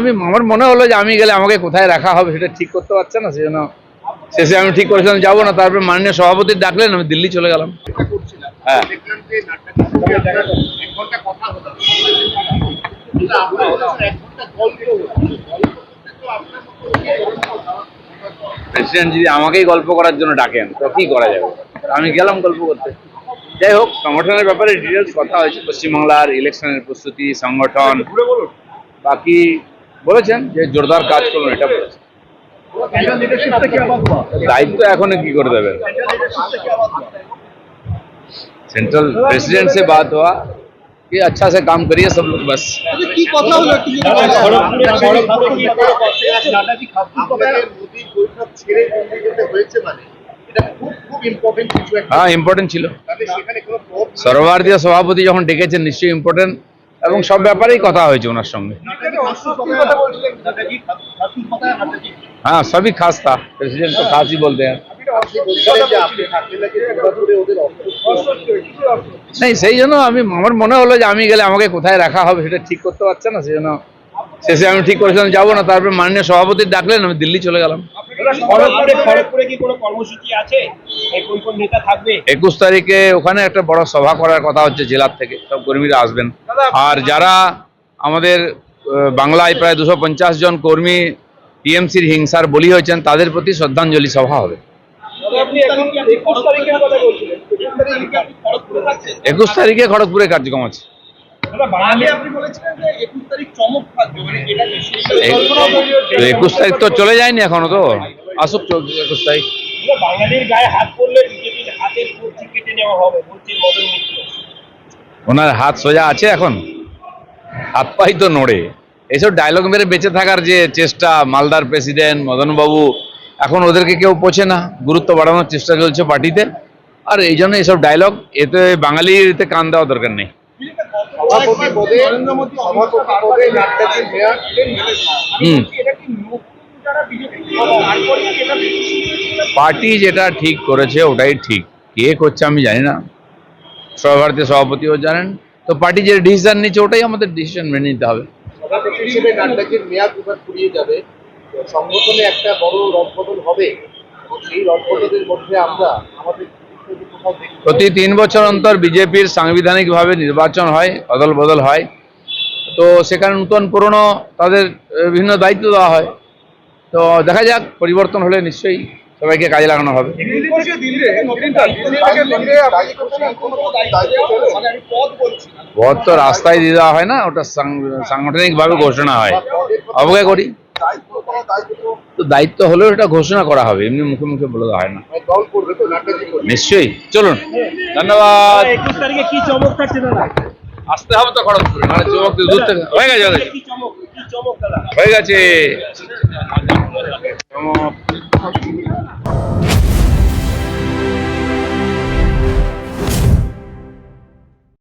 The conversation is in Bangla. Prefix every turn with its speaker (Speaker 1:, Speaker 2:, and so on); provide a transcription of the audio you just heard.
Speaker 1: আমি, আমার মনে হলো যে আমি গেলে আমাকে কোথায় রাখা হবে সেটা ঠিক করতে পারছে না সেজন্য শেষে আমি ঠিক করেছিলাম, যাব না। তারপরে মাননীয় সভাপতি ডাকলেন, আমি দিল্লি চলে গেলাম। হ্যাঁ। প্রেসিডেন্ট যদি আমাকেই গল্প করার জন্য ডাকেন, তো কি করা যাবে? আমি গেলাম গল্প করতে। যাই হোক, সংগঠনের ব্যাপারে ডিটেলস কথা হয়েছে। পশ্চিমবাংলার ইলেকশনের প্রস্তুতি, সংগঠন, বাকি বলেছেন যে জোরদার কাজ করুন এটা বলেছেন दायित्व এখন কি করে দেবেন सेंट्रल प्रेसिडेंट से बात हुआ कि अच्छा से काम करिए सब लोग बस
Speaker 2: কি কথা হলো একটু যদি বলেন।
Speaker 3: আপনাকে মোদী বৈঠক ছেড়ে দিল্লি যেতে হয়েছে মানে এটা খুব খুব ইম্পর্টেন্ট কিছু একটা
Speaker 1: হ্যাঁ ইম্পর্টেন্ট ছিল
Speaker 3: তাহলে সেখানে কোনো প্রভাব না-
Speaker 1: সর্বভারতীয় সভাপতি যখন ডেকেছেন নিশ্চয়ই ইম্পর্টেন্ট এবং সব ব্যাপারেই কথা হয়েছে ওনার সঙ্গে।
Speaker 3: হ্যাঁ সবই খাস্তা। প্রেসিডেন্ট তো খাসি বলতে।
Speaker 1: নেই, সেই জন্য আমি, আমার মনে হলো যে আমি গেলে আমাকে কোথায় রাখা হবে সেটা ঠিক করতে পারছে না, সেই জন্য শেষে আমি ঠিক করেছিলাম, যাব না। তারপরে মাননীয় সভাপতি ডাকলেন, আমি দিল্লি চলে গেলাম।
Speaker 4: খড়গপুরে খড়গপুরে কি কোনো কর্মসূচি আছে? কোন কোন নেতা থাকবে?
Speaker 1: একুশ তারিখে ওখানে একটা বড় সভা করার কথা হচ্ছে জেলার থেকে। সব কর্মীরা আসবেন। আর যারা আমাদের বাংলায় প্রায় দুশো পঞ্চাশ জন কর্মী টিএমসির হিংসার বলি হয়েছেন তাদের প্রতি শ্রদ্ধাঞ্জলি সভা হবে।
Speaker 4: একুশ তারিখে খড়গপুরে
Speaker 1: কার্যক্রম আছে।
Speaker 4: দাদা বাঙালি আপনি বলেছিলেন যে একুশ তারিখ চমক থাকবে মানে
Speaker 1: একুশ তারিখ তো চলে যায়নি এখনও তো। আসুক একুশ তারিখ
Speaker 4: বাঙালির গায়ে হাত পড়লে বিজেপির হাতের কবজি কেটে নেওয়া হবে বলছেন মদন মিত্র।
Speaker 1: ওনার হাত সোজা আছে এখন? হাত পাই তো নড়ে। এইসব ডায়লগ মেরে বেঁচে থাকার যে চেষ্টা মালদার প্রেসিডেন্ট মদনবাবু এখন ওদেরকে কেউ পোছে না। গুরুত্ব বাড়ানোর চেষ্টা চলছে পার্টিতে। আর এই জন্য এইসব ডায়লগ এতে বাঙালির এতে কান দেওয়া দরকার নেই।
Speaker 3: সভাপতি পদে সভাপতি পদে নাট্যটির মেয়র
Speaker 1: হুম। পার্টি যেটা ঠিক করেছে, ওটাই ঠিক। কে করছে আমি জানি না। সর্বভারতীয় সভাপতিও জানেন। তো পার্টি যে ডিসিশন নিচ্ছে, ওটাই আমাদের ডিসিশন মেনে নিতে হবে। প্রতি তিন বছর অন্তর বিজেপির সাংবিধানিকভাবে নির্বাচন হয় অদল বদল হয়। তো সেখানে নূতন পুরনো তাদের বিভিন্ন দায়িত্ব দেওয়া হয়। তো দেখা যাক পরিবর্তন হলে নিশ্চয়ই সবাইকে কাজে লাগানো হবে। পদ তো রাস্তায় দিয়ে দেওয়া হয় না ওটা সাংগঠনিকভাবে ঘোষণা হয়। অবজ্ঞা করি। তো দায়িত্ব হলেও এটা ঘোষণা করা হবে এমনি মুখে মুখে বলে দেওয়া হয় না। নিশ্চয়ই। চলুন। ধন্যবাদ।
Speaker 4: একুশ তারিখে কি চমক থাকছে দাদা?
Speaker 1: আসতে হবে তো খড়গপুরে মানে চমক দূর থেকে হয়ে গেছে। হয়ে গেছে।